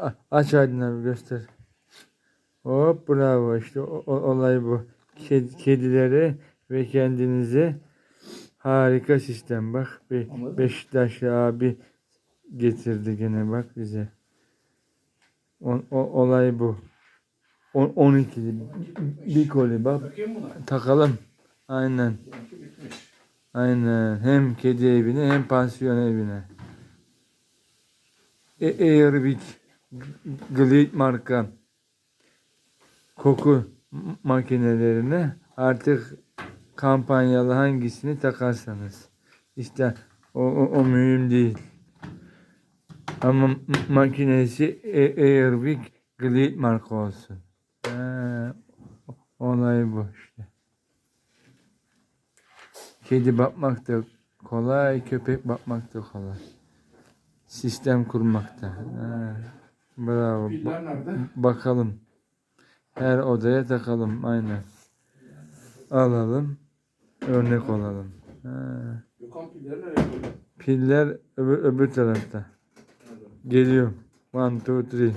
A- Aç Aydın abi göster. Hop bravo işte o- o- olay bu. Ked- kedileri ve kendinizi harika sistem bak. Be? Beşiktaşlı abi getirdi gene bak bize. O, o- olay bu. O, 12'li bir koli bak takalım. Aynen. Aynen. Hem kedi evine hem pansiyon evine. E Airwick Glade marka koku makinelerine artık kampanyalı hangisini takarsanız. İşte o, o, o mühim değil. Ama makinesi Airwick Glade marka olsun. Ha, olay bu işte. Kedi bakmak da kolay, köpek bakmak da kolay. Sistem kurmak da. Ha, bravo. Piller nerede? Bakalım. Her odaya takalım. Aynen. Alalım. Örnek olalım. Ha, Gökhan pilleri nereye koydun? Piller öbür, öbür tarafta. Geliyorum. One, two, three.